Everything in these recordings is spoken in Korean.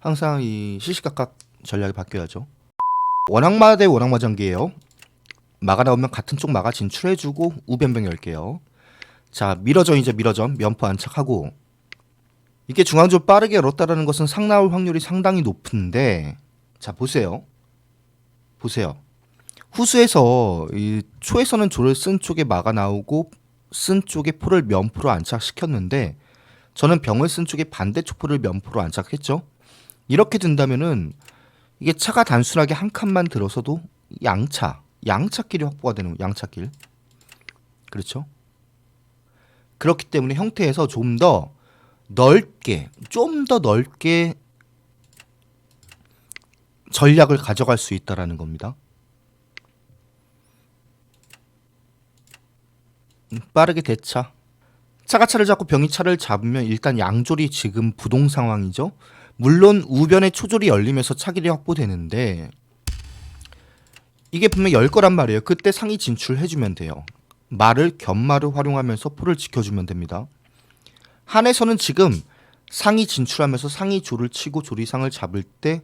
항상 이 시시각각 전략이 바뀌어야죠. 원악마 대 원악마 전기예요. 마가 나오면 같은 쪽 마가 진출해주고 우변병 열게요. 자 밀어전 이제 밀어전 면포 안착하고 이게 중앙조 빠르게 열었다라는 것은 상 나올 확률이 상당히 높은데 자 보세요. 보세요. 후수에서 이 초에서는 조를 쓴 쪽에 마가 나오고 쓴 쪽에 포를 면포로 안착시켰는데 저는 병을 쓴 쪽에 반대 촉포를 면포로 안착했죠. 이렇게 된다면은 이게 차가 단순하게 한 칸만 들어서도 양차, 양차길이 확보가 되는. 양차길. 그렇죠? 그렇기 때문에 형태에서 좀 더 넓게, 좀 더 넓게 전략을 가져갈 수 있다라는 겁니다. 음, 빠르게 대차. 차가 차를 잡고 병이 차를 잡으면 일단 양졸이 지금 부동 상황이죠. 물론 우변에 초졸이 열리면서 차길이 확보되는데 이게 분명 열 거란 말이에요. 그때 상위 진출해주면 돼요. 말을 견말을 활용하면서 포를 지켜주면 됩니다. 한에서는 지금 상위 진출하면서 상위 조를 치고 조리상을 잡을 때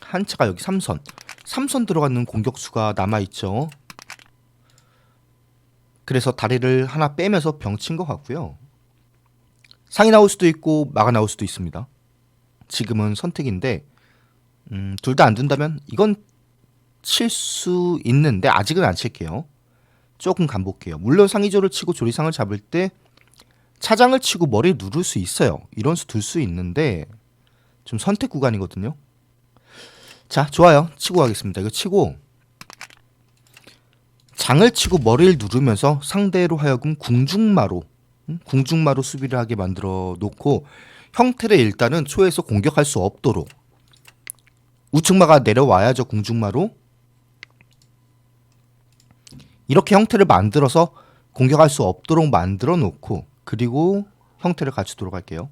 한 차가 여기 3선 3선 들어가는 공격수가 남아있죠. 그래서 다리를 하나 빼면서 병친 것 같고요. 상이 나올 수도 있고 마가 나올 수도 있습니다. 지금은 선택인데 음, 둘 다 안 된다면 이건 칠 수 있는데 아직은 안 칠게요. 조금 간볼게요. 물론 상의조를 치고 조리상을 잡을 때 차장을 치고 머리를 누를 수 있어요. 이런 수 둘 수 있는데 좀 선택 구간이거든요. 자, 좋아요. 치고 가겠습니다. 이거 치고 장을 치고 머리를 누르면서 상대로 하여금 궁중마로 음? 궁중마로 수비를 하게 만들어 놓고 형태를 일단은 초에서 공격할 수 없도록 우측마가 내려와야죠 궁중마로 이렇게 형태를 만들어서 공격할 수 없도록 만들어 놓고 그리고 형태를 갖추도록 할게요.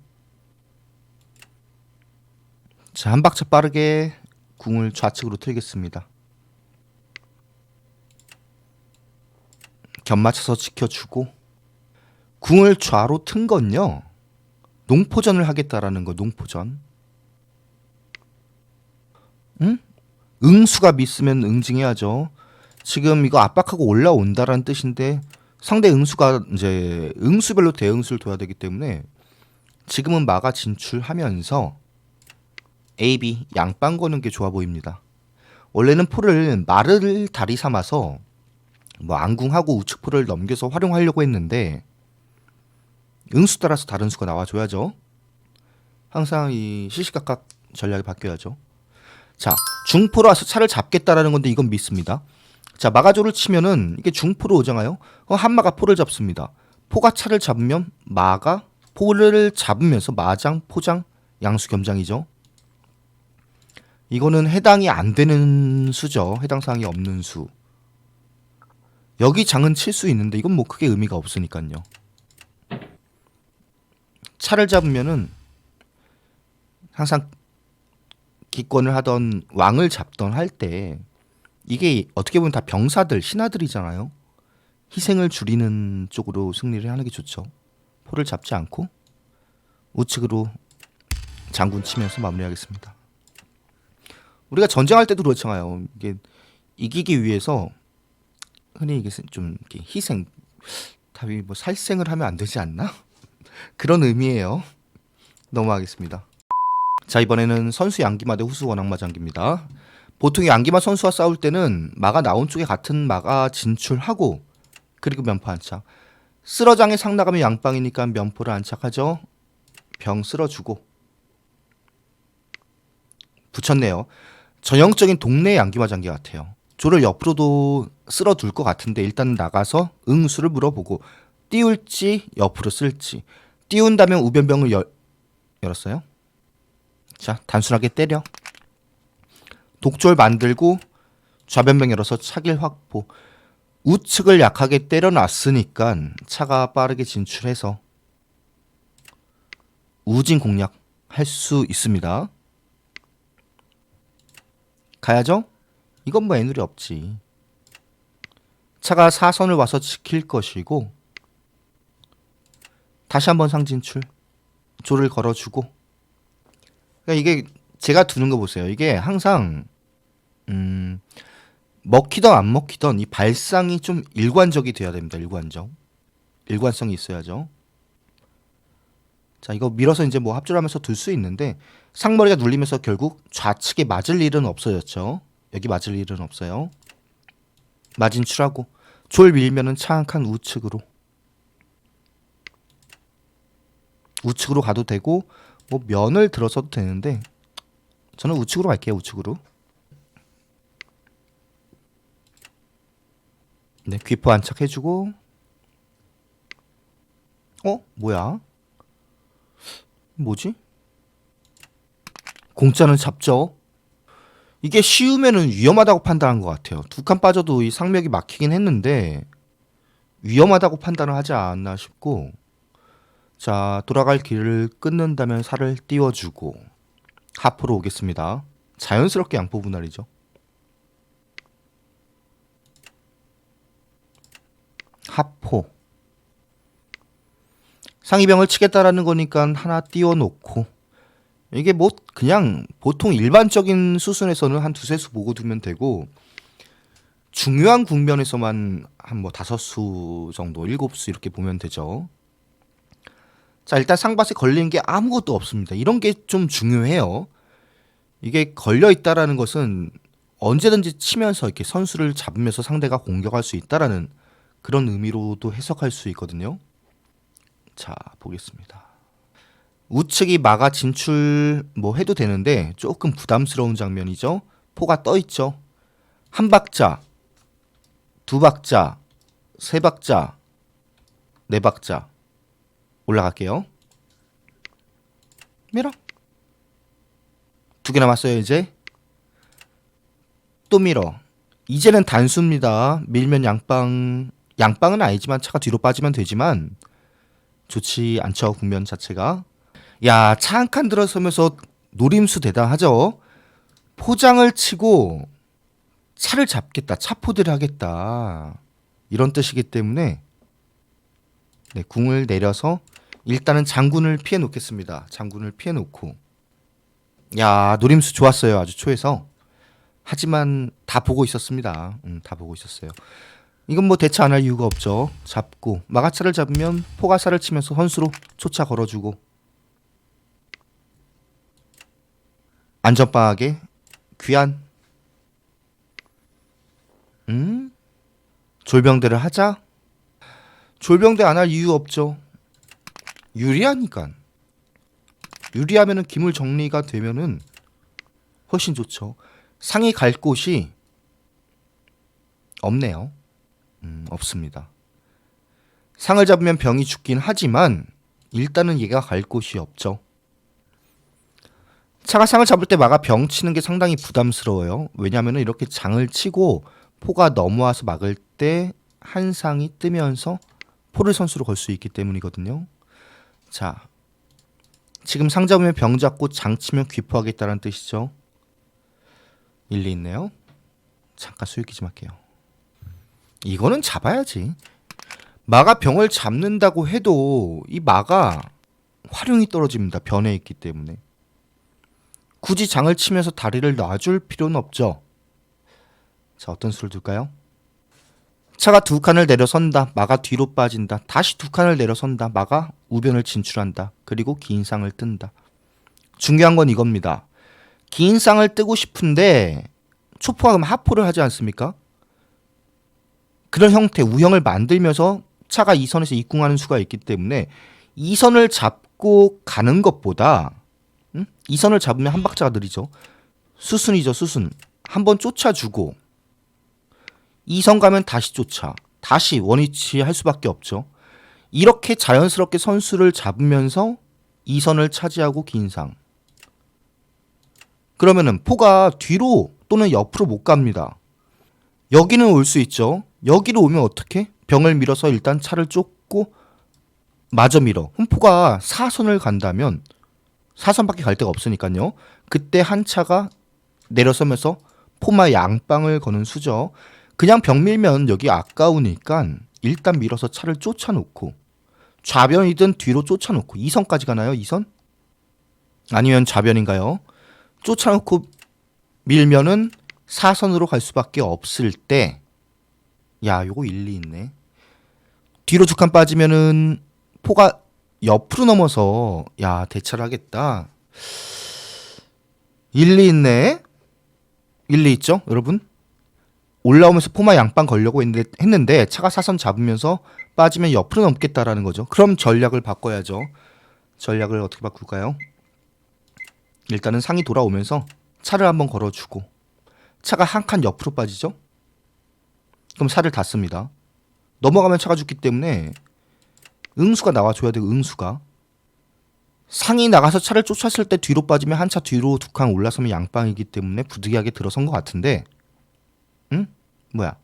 자, 한 박자 빠르게 궁을 좌측으로 틀겠습니다. 견 맞춰서 지켜주고 궁을 좌로 튼 건요. 농포전을 하겠다라는 거 농포전. 응? 응수가 믿으면 응징해야죠. 지금 이거 압박하고 올라온다라는 뜻인데 상대 응수가 이제 응수별로 대응수를 둬야 되기 때문에 지금은 마가 진출하면서 A, B 양빵 거는 게 좋아 보입니다. 원래는 포를 마를 다리 삼아서 뭐 안궁하고 우측 포를 넘겨서 활용하려고 했는데 응수 따라서 다른 수가 나와줘야죠. 항상 이 시시각각 전략이 바뀌어야죠. 자 중포로 와서 차를 잡겠다라는 건데 이건 믿습니다. 자 마가조를 치면은 이게 중포로 오잖아요. 어, 한마가 포를 잡습니다. 포가 차를 잡으면 마가 포를 잡으면서 마장, 포장, 양수 겸장이죠. 이거는 해당이 안 되는 수죠. 해당 사항이 없는 수. 여기 장은 칠 수 있는데 이건 뭐 크게 의미가 없으니까요. 차를 잡으면은 항상 기권을 하던 왕을 잡던 할 때 이게 어떻게 보면 다 병사들 신하들이잖아요. 희생을 줄이는 쪽으로 승리를 하는 게 좋죠. 포를 잡지 않고 우측으로 장군 치면서 마무리하겠습니다. 우리가 전쟁할 때도 그렇잖아요. 이게 이기기 위해서 흔히 이게 좀 희생 답이 뭐 살생을 하면 안 되지 않나? 그런 의미예요. 넘어가겠습니다. 자 이번에는 선수 양기마 대 후수 원악마 장기입니다. 보통 양기마 선수와 싸울 때는 마가 나온 쪽에 같은 마가 진출하고 그리고 면포 안착. 쓸어장에 상 나가면 양빵이니까 면포를 안착하죠. 병 쓸어주고 붙였네요. 전형적인 동네 양기마 장기 같아요. 조를 옆으로도 쓸어둘 것 같은데 일단 나가서 응수를 물어보고 띄울지 옆으로 쓸지 띄운다면 우변병을 열, 열었어요. 자 단순하게 때려 독졸 만들고 좌변병 열어서 차길 확보 우측을 약하게 때려놨으니까 차가 빠르게 진출해서 우진 공략 할 수 있습니다. 가야죠? 이건 뭐 애누리 없지. 차가 사선을 와서 지킬 것이고 다시 한번 상진출 조를 걸어주고 그러니까 이게 제가 두는 거 보세요. 이게 항상 음, 먹히던 안 먹히던 이 발상이 좀 일관적이 돼야 됩니다. 일관적. 일관성이 있어야죠. 자, 이거 밀어서 이제 뭐 합줄하면서 둘 수 있는데 상머리가 눌리면서 결국 좌측에 맞을 일은 없어졌죠. 여기 맞을 일은 없어요. 마진출하고 졸 밀면은 차악한 우측으로 우측으로 가도 되고 뭐 면을 들어서도 되는데 저는 우측으로 갈게요. 우측으로. 네, 귀포 안착해주고 어? 뭐야? 뭐지? 공짜는 잡죠. 이게 쉬우면은 위험하다고 판단한 것 같아요. 두 칸 빠져도 이 상맥이 막히긴 했는데 위험하다고 판단을 하지 않나 싶고 자 돌아갈 길을 끊는다면 살을 띄워주고 하프로 오겠습니다. 자연스럽게 양포 분할이죠. 하포 상이병을 치겠다라는 거니까 하나 띄워놓고 이게 뭐 그냥 보통 일반적인 수순에서는 한 두세 수 보고 두면 되고 중요한 국면에서만 한 뭐 다섯 수 정도 일곱 수 이렇게 보면 되죠. 자 일단 상밭에 걸린 게 아무것도 없습니다. 이런 게 좀 중요해요. 이게 걸려 있다라는 것은 언제든지 치면서 이렇게 선수를 잡으면서 상대가 공격할 수 있다라는 그런 의미로도 해석할 수 있거든요. 자 보겠습니다. 우측이 막아 진출 뭐 해도 되는데 조금 부담스러운 장면이죠. 포가 떠 있죠. 한 박자, 두 박자, 세 박자, 네 박자 올라갈게요. 밀어. 두 개 남았어요 이제. 또 밀어. 이제는 단수입니다. 밀면 양빵 양빵은 아니지만 차가 뒤로 빠지면 되지만 좋지 않죠 국면 자체가. 야, 차 한 칸 들어서면서 노림수 대단하죠. 포장을 치고 차를 잡겠다, 차포대를 하겠다 이런 뜻이기 때문에 네, 궁을 내려서 일단은 장군을 피해 놓겠습니다. 장군을 피해 놓고 야 노림수 좋았어요. 아주 초에서 하지만 다 보고 있었습니다. 음, 다 보고 있었어요. 이건 뭐 대처 안 할 이유가 없죠. 잡고 마가차를 잡으면 포가사를 치면서 선수로 초차 걸어주고 안전빵하게 귀한 음 졸병대를 하자 졸병대 안 할 이유 없죠 유리하니까. 유리하면은 기물 정리가 되면은 훨씬 좋죠. 상이 갈 곳이 없네요. 음, 없습니다. 상을 잡으면 병이 죽긴 하지만 일단은 얘가 갈 곳이 없죠. 차가 상을 잡을 때 막아 병 치는 게 상당히 부담스러워요. 왜냐하면 이렇게 장을 치고 포가 넘어와서 막을 때 한 상이 뜨면서 포를 선수로 걸 수 있기 때문이거든요. 자, 지금 상 잡으면 병 잡고 장 치면 귀포하겠다는 뜻이죠. 일리 있네요. 잠깐 수익기 좀 할게요. 이거는 잡아야지. 마가 병을 잡는다고 해도 이 마가 활용이 떨어집니다. 변해 있기 때문에. 굳이 장을 치면서 다리를 놔줄 필요는 없죠. 자, 어떤 수를 둘까요? 차가 두 칸을 내려선다. 마가 뒤로 빠진다. 다시 두 칸을 내려선다. 마가 우변을 진출한다. 그리고 긴 쌍을 뜬다. 중요한 건 이겁니다. 긴 쌍을 뜨고 싶은데 초포가 그럼 하포를 하지 않습니까? 그런 형태 우형을 만들면서 차가 이 선에서 입궁하는 수가 있기 때문에 이 선을 잡고 가는 것보다 음? 이 선을 잡으면 한 박자가 느리죠. 수순이죠, 수순. 한번 쫓아주고 이선 가면 다시 쫓아. 다시 원위치 할 수밖에 없죠. 이렇게 자연스럽게 선수를 잡으면서 이 선을 차지하고 긴 상. 그러면은 포가 뒤로 또는 옆으로 못 갑니다. 여기는 올 수 있죠. 여기로 오면 어떻게? 병을 밀어서 일단 차를 쫓고 마저 밀어. 흠 포가 사선을 간다면 사선밖에 갈 데가 없으니까요. 그때 한 차가 내려서면서 포마 양빵을 거는 수죠. 그냥 병 밀면 여기 아까우니까 일단 밀어서 차를 쫓아놓고 좌변이든 뒤로 쫓아놓고 2선까지 가나요? 2선? 아니면 좌변인가요? 쫓아놓고 밀면은 사선으로 갈 수밖에 없을 때, 야, 요거 일리 있네. 뒤로 두 칸 빠지면은 포가 옆으로 넘어서, 야, 대처를 하겠다. 일리 있네. 일리 있죠, 여러분? 올라오면서 포마 양방 걸려고 했는데, 했는데 차가 사선 잡으면서 빠지면 옆으로 넘겠다라는 거죠. 그럼 전략을 바꿔야죠. 전략을 어떻게 바꿀까요? 일단은 상이 돌아오면서 차를 한번 걸어주고 차가 한 칸 옆으로 빠지죠? 그럼 살을 닫습니다. 넘어가면 차가 죽기 때문에 응수가 나와줘야 돼요. 응수가 상이 나가서 차를 쫓았을 때 뒤로 빠지면 한 차 뒤로 두 칸 올라서면 양방이기 때문에 부득이하게 들어선 것 같은데 응? 뭐야?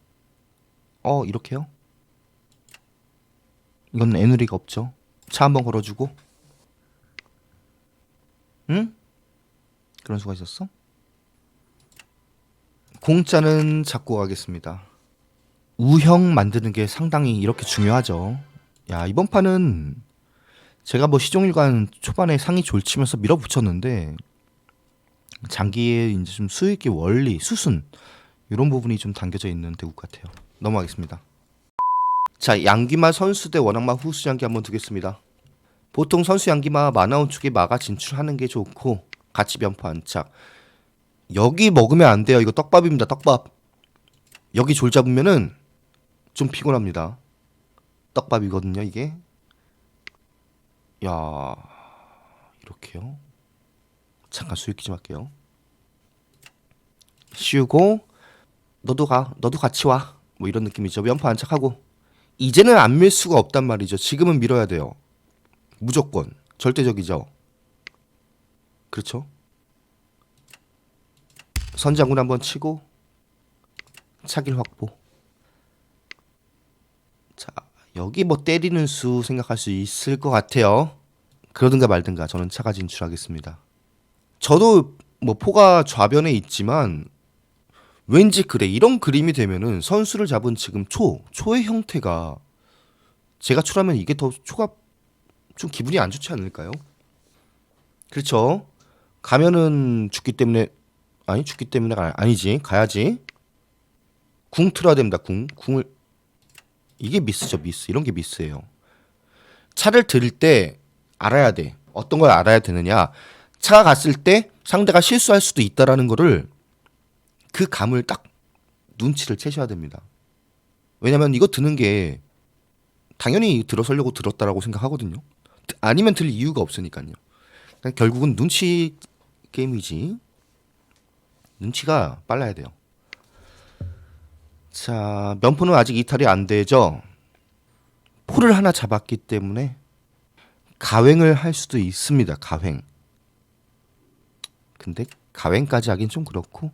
어 이렇게요? 이건 애누리가 없죠. 차 한번 걸어주고 응? 그런 수가 있었어? 공짜는 잡고 가겠습니다. 우형 만드는 게 상당히 이렇게 중요하죠. 야 이번 판은 제가 뭐 시종일관 초반에 상이 졸치면서 밀어붙였는데 장기에 이제 좀 수익의 원리, 수순 이런 부분이 좀 담겨져 있는 대국 같아요. 넘어가겠습니다. 자 양기마 선수 대 원악마 후수 양기 한번 두겠습니다. 보통 선수 양기마 마나온 쪽에 마가 진출하는 게 좋고 같이 변포 안착. 여기 먹으면 안 돼요. 이거 떡밥입니다. 떡밥. 여기 졸 잡으면은 좀 피곤합니다. 떡밥이거든요, 이게. 야, 이렇게요. 잠깐 수익 기 좀 할게요. 쉬우고 너도 가, 너도 같이 와. 뭐 이런 느낌이죠. 면포 안착하고 이제는 안 밀 수가 없단 말이죠. 지금은 밀어야 돼요. 무조건 절대적이죠. 그렇죠? 선장군 한번 치고 차길 확보. 자 여기 뭐 때리는 수 생각할 수 있을 것 같아요. 그러든가 말든가 저는 차가 진출하겠습니다. 저도 뭐 포가 좌변에 있지만 왠지 그래 이런 그림이 되면은 선수를 잡은 지금 초 초의 형태가 제가 초라면 이게 더 초가 좀 기분이 안 좋지 않을까요? 그렇죠. 가면은 죽기 때문에 아니 죽기 때문에 가, 아니지 가야지. 궁 틀어야 됩니다. 궁 궁을 이게 미스죠 미스 이런 게 미스예요. 차를 들을 때 알아야 돼. 어떤 걸 알아야 되느냐. 차가 갔을 때 상대가 실수할 수도 있다라는 거를 그 감을 딱 눈치를 채셔야 됩니다. 왜냐면 이거 드는 게 당연히 들어서려고 들었다라고 생각하거든요. 아니면 들 이유가 없으니까요. 그러니까 결국은 눈치 게임이지. 눈치가 빨라야 돼요. 자, 면포는 아직 이탈이 안 되죠. 포를 하나 잡았기 때문에 가횡을 할 수도 있습니다. 가횡. 근데 가횡까지 하긴 좀 그렇고.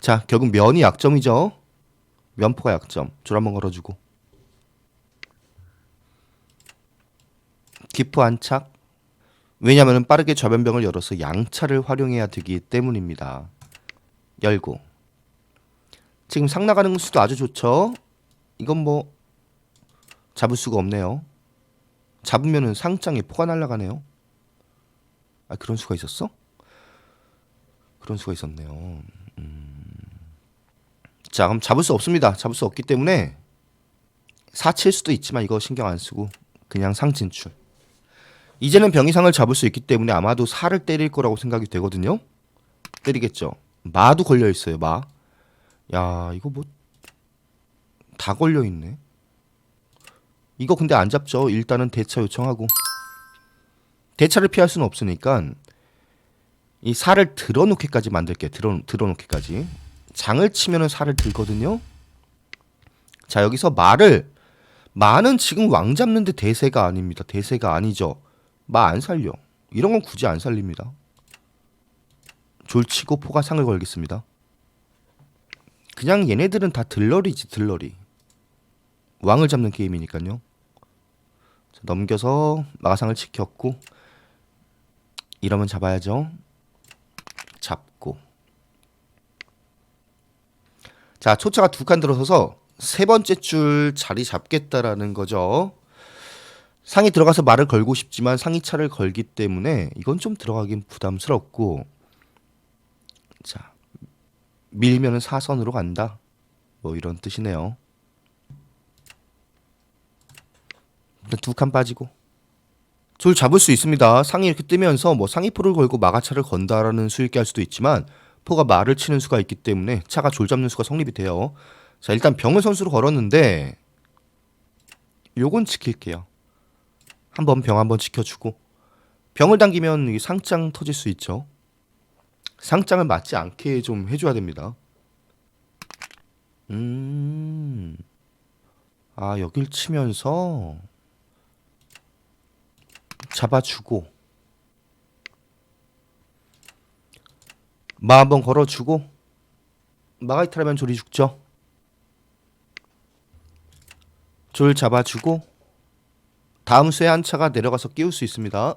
자, 결국 면이 약점이죠. 면포가 약점. 줄 한번 걸어주고. 기포 안착. 왜냐하면 빠르게 좌변병을 열어서 양차를 활용해야 되기 때문입니다. 열고. 지금 상 나가는 수도 아주 좋죠. 이건 뭐 잡을 수가 없네요. 잡으면은 상장에 포가 날아가네요. 아 그런 수가 있었어? 그런 수가 있었네요. 음. 자 그럼 잡을 수 없습니다. 잡을 수 없기 때문에 사칠 수도 있지만 이거 신경 안 쓰고 그냥 상 진출. 이제는 병이상을 잡을 수 있기 때문에 아마도 살을 때릴 거라고 생각이 되거든요. 때리겠죠. 마도 걸려 있어요. 마. 야 이거 뭐 다 걸려 있네. 이거 근데 안 잡죠. 일단은 대차 요청하고 대차를 피할 수는 없으니까 이 살을 들어놓기까지 만들게. 들어 들어놓기까지. 장을 치면은 살을 들거든요. 자 여기서 말을 마는 지금 왕 잡는데 대세가 아닙니다. 대세가 아니죠. 마 안 살려. 이런 건 굳이 안 살립니다. 졸치고 포가 상을 걸겠습니다. 그냥 얘네들은 다 들러리지 들러리. 왕을 잡는 게임이니까요. 자, 넘겨서 마가상을 지켰고 이러면 잡아야죠. 잡고 자 초차가 두 칸 들어서서 세 번째 줄 자리 잡겠다라는 거죠. 상이 들어가서 말을 걸고 싶지만 상이 차를 걸기 때문에 이건 좀 들어가긴 부담스럽고 자, 밀면은 사선으로 간다. 뭐 이런 뜻이네요. 두 칸 빠지고. 줄 잡을 수 있습니다. 상이 이렇게 뜨면서 뭐 상위포를 걸고 마가차를 건다라는 수익기 할 수도 있지만 포가 말을 치는 수가 있기 때문에 차가 졸 잡는 수가 성립이 돼요. 자 일단 병을 선수로 걸었는데 요건 지킬게요. 한번 병 한번 지켜주고 병을 당기면 이 상장 터질 수 있죠. 상장을 맞지 않게 좀 해줘야 됩니다. 음, 아 여길 치면서 잡아주고 마 한번 걸어주고 마가이트라면 졸이 죽죠. 졸 잡아주고 다음 수에 한 차가 내려가서 끼울 수 있습니다.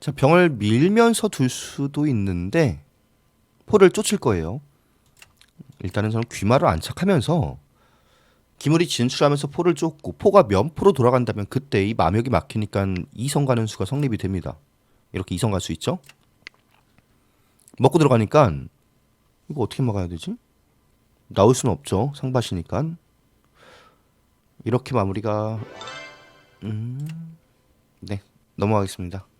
자 병을 밀면서 둘 수도 있는데 포를 쫓을 거예요. 일단은 저는 귀마를 안착하면서 기물이 진출하면서 포를 쫓고 포가 면포로 돌아간다면 그때 이 마력이 막히니까 이성 가는 수가 성립이 됩니다. 이렇게 이성 갈 수 있죠? 먹고 들어가니까 이거 어떻게 막아야 되지? 나올 수는 없죠. 상밭이니까. 이렇게 마무리가 음... 네 넘어가겠습니다.